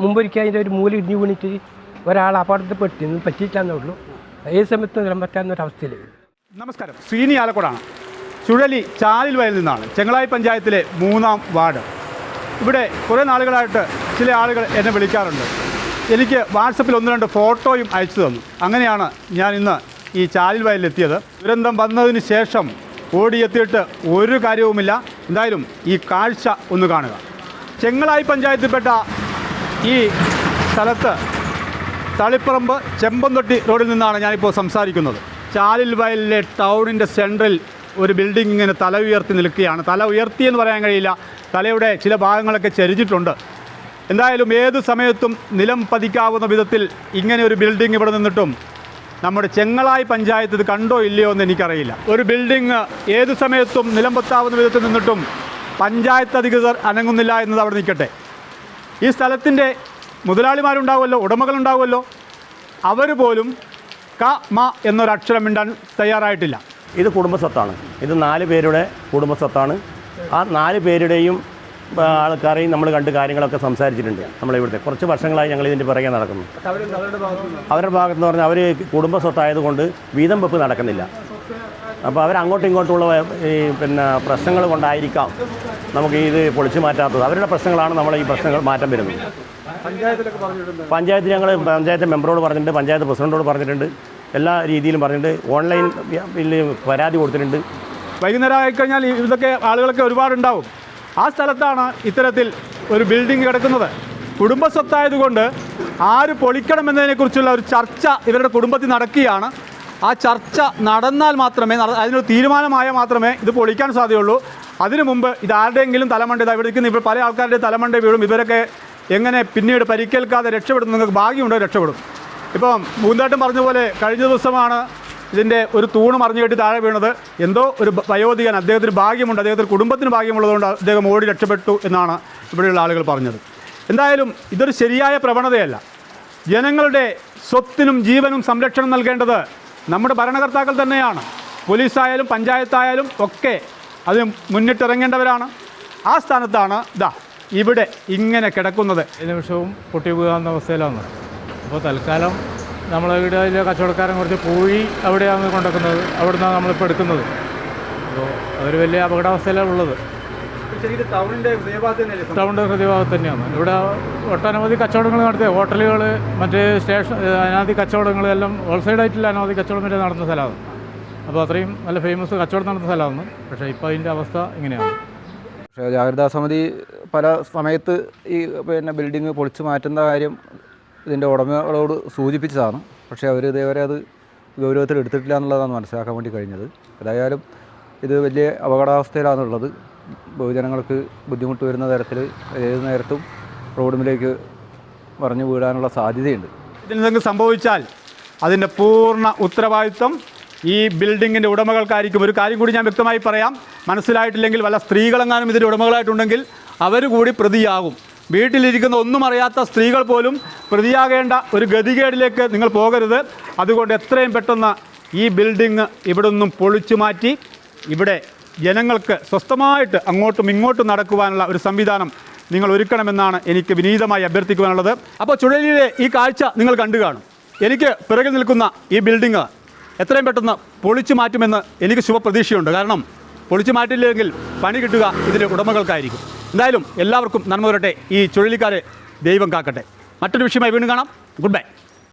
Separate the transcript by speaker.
Speaker 1: മുമ്പൊരിക്കൽ അതിന്റെ ഒരു മൂല ഇടിഞ്ഞു വീണിട്ട് ഒരാൾ അപകടത്തിൽ പെട്ടിന്ന് പറ്റിയിട്ടാന്നേ ഉള്ളൂ. ഏത് സമയത്ത് നിലം പറ്റാവുന്നൊരവസ്ഥയിലായി
Speaker 2: നമസ്കാരം. ശ്രീനി ആലക്കോടാണ്. ചുഴലി ചാലിൽ വയൽ നിന്നാണ്. ചെങ്ങളായി പഞ്ചായത്തിലെ മൂന്നാം വാർഡ്. ഇവിടെ കുറേ നാളുകളായിട്ട് ചില ആളുകൾ എന്നെ വിളിക്കാറുണ്ട്. എനിക്ക് വാട്സപ്പിൽ ഒന്ന് രണ്ട് ഫോട്ടോയും അയച്ചു തന്നു. അങ്ങനെയാണ് ഞാൻ ഇന്ന് ഈ ചാലിൽ വയലിലെത്തിയത് ദുരന്തം വന്നതിന് ശേഷം ഓടിയെത്തിയിട്ട് ഒരു കാര്യവുമില്ല. എന്തായാലും ഈ കാഴ്ച ഒന്ന് കാണുക. ചെങ്ങളായി പഞ്ചായത്തിൽപ്പെട്ട ഈ സ്ഥലത്ത് തളിപ്പറമ്പ് ചെമ്പന്തൊട്ടി റോഡിൽ നിന്നാണ് ഞാനിപ്പോൾ സംസാരിക്കുന്നത്. ചാലിൽ വയലിലെ ടൗണിന്റെ സെൻട്രൽ ഒരു ബിൽഡിംഗ് ഇങ്ങനെ തല ഉയർത്തി നിൽക്കുകയാണ്. തല ഉയർത്തി എന്ന് പറയാൻ കഴിയില്ല. തലയുടെ ചില ഭാഗങ്ങളൊക്കെ ചരിച്ചിട്ടുണ്ട്. എന്തായാലും ഏത് സമയത്തും നിലം പതിക്കാവുന്ന വിധത്തിൽ ഇങ്ങനെ ഒരു ബിൽഡിംഗ് ഇവിടെ നിന്നിട്ടും നമ്മുടെ ചെങ്ങളായി പഞ്ചായത്ത് ഇത് കണ്ടോ ഇല്ലയോ എന്ന് എനിക്കറിയില്ല. ഒരു ബിൽഡിംഗ് ഏത് സമയത്തും നിലം പത്താവുന്ന വിധത്തിൽ നിന്നിട്ടും പഞ്ചായത്ത് അധികൃതർ അനങ്ങുന്നില്ല എന്നത് അവിടെ നിൽക്കട്ടെ. ഈ സ്ഥലത്തിന്റെ മുതലാളിമാരുണ്ടാവുമല്ലോ ഉടമകളുണ്ടാവുമല്ലോ അവർ പോലും ക മ എന്നൊരക്ഷരം മിണ്ടാൻ തയ്യാറായിട്ടില്ല.
Speaker 3: ഇത് കുടുംബസ്വത്താണ്. ഇത് നാല് പേരുടെ കുടുംബസ്വത്താണ്. ആ നാല് പേരുടെയും ആൾക്കാരെയും നമ്മൾ കണ്ട് കാര്യങ്ങളൊക്കെ സംസാരിച്ചിട്ടുണ്ട് നമ്മളിവിടുത്തെ കുറച്ച് വർഷങ്ങളായി ഞങ്ങൾ ഇതിന്റെ പിറകെ നടക്കുന്നു. അവരുടെ ഭാഗത്ത് എന്ന് പറഞ്ഞാൽ അവർ കുടുംബസ്വത്തായതുകൊണ്ട് വീതം വെപ്പ് നടക്കുന്നില്ല. അപ്പോൾ അവർ അങ്ങോട്ടും ഇങ്ങോട്ടുമുള്ള ഈ പിന്നെ പ്രശ്നങ്ങൾ കൊണ്ടായിരിക്കാം നമുക്ക് ഇത് പൊളിച്ചു മാറ്റാത്തത്. അവരുടെ പ്രശ്നങ്ങളാണ് നമ്മൾ ഈ പ്രശ്നങ്ങൾ മാറ്റം വരുന്നത്. പഞ്ചായത്ത് ഞങ്ങൾ പഞ്ചായത്ത് മെമ്പറോട് പറഞ്ഞിട്ടുണ്ട് പഞ്ചായത്ത് പ്രസിഡന്റോട് പറഞ്ഞിട്ടുണ്ട് എല്ലാ രീതിയിലും പറഞ്ഞിട്ടുണ്ട്. ഓൺലൈൻ പരാതി കൊടുത്തിട്ടുണ്ട്.
Speaker 2: വൈകുന്നേരം ആയിക്കഴിഞ്ഞാൽ ഇതൊക്കെ ആളുകളൊക്കെ ഒരുപാടുണ്ടാവും. ആ സ്ഥലത്താണ് ഇത്തരത്തിൽ ഒരു ബിൽഡിംഗ് കിടക്കുന്നത്. കുടുംബസ്വത്തായതുകൊണ്ട് ആര് പൊളിക്കണമെന്നതിനെക്കുറിച്ചുള്ള ഒരു ചർച്ച ഇവരുടെ കുടുംബത്തിൽ നടക്കുകയാണ്. ആ ചർച്ച നടന്നാൽ മാത്രമേ അതിനൊരു തീരുമാനമായ മാത്രമേ ഇത് പൊളിക്കാൻ സാധ്യതയുള്ളൂ. അതിനു മുമ്പ് ഇത് ആരുടെയെങ്കിലും തലമണ്ട ഇതാ ഇവിടെ ഇരിക്കുന്ന ഇപ്പോൾ പല ആൾക്കാരുടെ തലമണ്ട വീഴും. ഇവരൊക്കെ എങ്ങനെ പിന്നീട് പരിക്കേൽക്കാതെ രക്ഷപ്പെടും? നിങ്ങൾക്ക് ഭാഗ്യമുണ്ടോ? രക്ഷപ്പെടും. ഇപ്പം പൂന്താട്ടം പറഞ്ഞ പോലെ കഴിഞ്ഞ ദിവസമാണ് ഇതിന്റെ ഒരു തൂണ് മറിഞ്ഞു കെട്ടി താഴെ വീണത്. എന്തോ ഒരു വയോധികൻ അദ്ദേഹത്തിന് ഭാഗ്യമുണ്ട്. അദ്ദേഹത്തിന് കുടുംബത്തിന് ഭാഗ്യമുള്ളതുകൊണ്ട് അദ്ദേഹം ഓടി രക്ഷപ്പെട്ടു എന്നാണ് ഇവിടെയുള്ള ആളുകൾ പറഞ്ഞത്. എന്തായാലും ഇതൊരു ശരിയായ പ്രവണതയല്ല. ജനങ്ങളുടെ സ്വത്തിനും ജീവനും സംരക്ഷണം നൽകേണ്ടത് നമ്മുടെ ഭരണകർത്താക്കൾ തന്നെയാണ്. പോലീസായാലും പഞ്ചായത്തായാലും ഒക്കെ അതിന് മുന്നിട്ടിറങ്ങേണ്ടവരാണ്. ആ സ്ഥാനത്താണ് ഇതാ ഇവിടെ ഇങ്ങനെ കിടക്കുന്നത്.
Speaker 4: നിമിഷവും പൊട്ടി പോകാവുന്ന അവസ്ഥയിലാണ്. അപ്പോൾ തൽക്കാലം നമ്മളിവിടെ അതിലെ കച്ചവടക്കാരൻ കുറച്ച് പോയി അവിടെയാണ് കൊണ്ടുവെക്കുന്നത്. അവിടുന്നാണ് നമ്മളിപ്പോൾ എടുക്കുന്നത്. അപ്പോൾ അവർ വലിയ അപകടാവസ്ഥയിലാണ് ഉള്ളത്.
Speaker 2: ടൗണിന്റെ
Speaker 4: ടൗണിന്റെ ഹൃദയഭാഗത്ത് തന്നെയാണ്. ഇവിടെ ഒട്ടനവധി കച്ചവടങ്ങൾ നടത്തിയ ഹോട്ടലുകൾ മറ്റ് സ്റ്റേഷൻ അനാദി കച്ചവടങ്ങൾ എല്ലാം ഹോൾസൈഡായിട്ടുള്ള അനാദി കച്ചവടം വരെ നടന്ന സ്ഥലമാണ്. അപ്പോൾ അത്രയും നല്ല ഫേമസ് കച്ചവടം നടന്ന സ്ഥലമാണ്. പക്ഷേ ഇപ്പോൾ അതിന്റെ അവസ്ഥ ഇങ്ങനെയാണ്.
Speaker 5: പക്ഷേ ജാഗ്രതാ സമിതി പല സമയത്ത് ഈ പിന്നെ ബിൽഡിങ് പൊളിച്ചു മാറ്റുന്ന കാര്യം ഇതിന്റെ ഉടമകളോട് സൂചിപ്പിച്ചതാണ്. പക്ഷേ അവർ ഇതേവരെ അത് ഗൗരവത്തിൽ എടുത്തിട്ടില്ല എന്നുള്ളതാണ് മനസ്സിലാക്കാൻ വേണ്ടി കഴിഞ്ഞത്. ഏതായാലും ഇത് വലിയ അപകടാവസ്ഥയിലാണുള്ളത്. ബഹുജനങ്ങൾക്ക് ബുദ്ധിമുട്ട് വരുന്ന തരത്തിൽ ഏത് നേരത്തും റോഡിലേക്ക് പറഞ്ഞു വീടാനുള്ള സാധ്യതയുണ്ട്.
Speaker 2: ഇതിനെന്തെങ്കിലും സംഭവിച്ചാൽ അതിന്റെ പൂർണ ഉത്തരവാദിത്വം ഈ ബിൽഡിങ്ങിന്റെ ഉടമകൾക്കായിരിക്കും. ഒരു കാര്യം കൂടി ഞാൻ വ്യക്തമായി പറയാം. മനസ്സിലായിട്ടില്ലെങ്കിൽ വല്ല സ്ത്രീകളെങ്ങാനും ഇതിന്റെ ഉടമകളായിട്ടുണ്ടെങ്കിൽ അവർ കൂടി പ്രതിയാകും. വീട്ടിലിരിക്കുന്ന ഒന്നും അറിയാത്ത സ്ത്രീകൾ പോലും പ്രതിയാകേണ്ട ഒരു ഗതികേടിലേക്ക് നിങ്ങൾ പോകരുത്. അതുകൊണ്ട് എത്രയും പെട്ടെന്ന് ഈ ബിൽഡിങ് ഇവിടെ നിന്നും പൊളിച്ചു മാറ്റി ഇവിടെ ജനങ്ങൾക്ക് സ്വസ്ഥമായിട്ട് അങ്ങോട്ടും ഇങ്ങോട്ടും നടക്കുവാനുള്ള ഒരു സംവിധാനം നിങ്ങൾ ഒരുക്കണമെന്നാണ് എനിക്ക് വിനീതമായി അഭ്യർത്ഥിക്കുവാനുള്ളത്. അപ്പോൾ ചുഴലിയിലെ ഈ കാഴ്ച നിങ്ങൾ കണ്ടു കാണും. എനിക്ക് പിറകിൽ നിൽക്കുന്ന ഈ ബിൽഡിങ് എത്രയും പെട്ടെന്ന് പൊളിച്ചു മാറ്റുമെന്ന് എനിക്ക് ശുഭപ്രതീക്ഷയുണ്ട്. കാരണം പൊളിച്ചു മാറ്റില്ലെങ്കിൽ പണി കിട്ടുക ഇതിന്റെ ഉടമകൾക്കായിരിക്കും. എന്തായാലും എല്ലാവർക്കും നന്മ വരട്ടെ ഈ ചുഴലിക്കാരെ ദൈവം കാക്കട്ടെ. മറ്റൊരു വിഷയമായി വീണ്ടും കാണാം. Good bye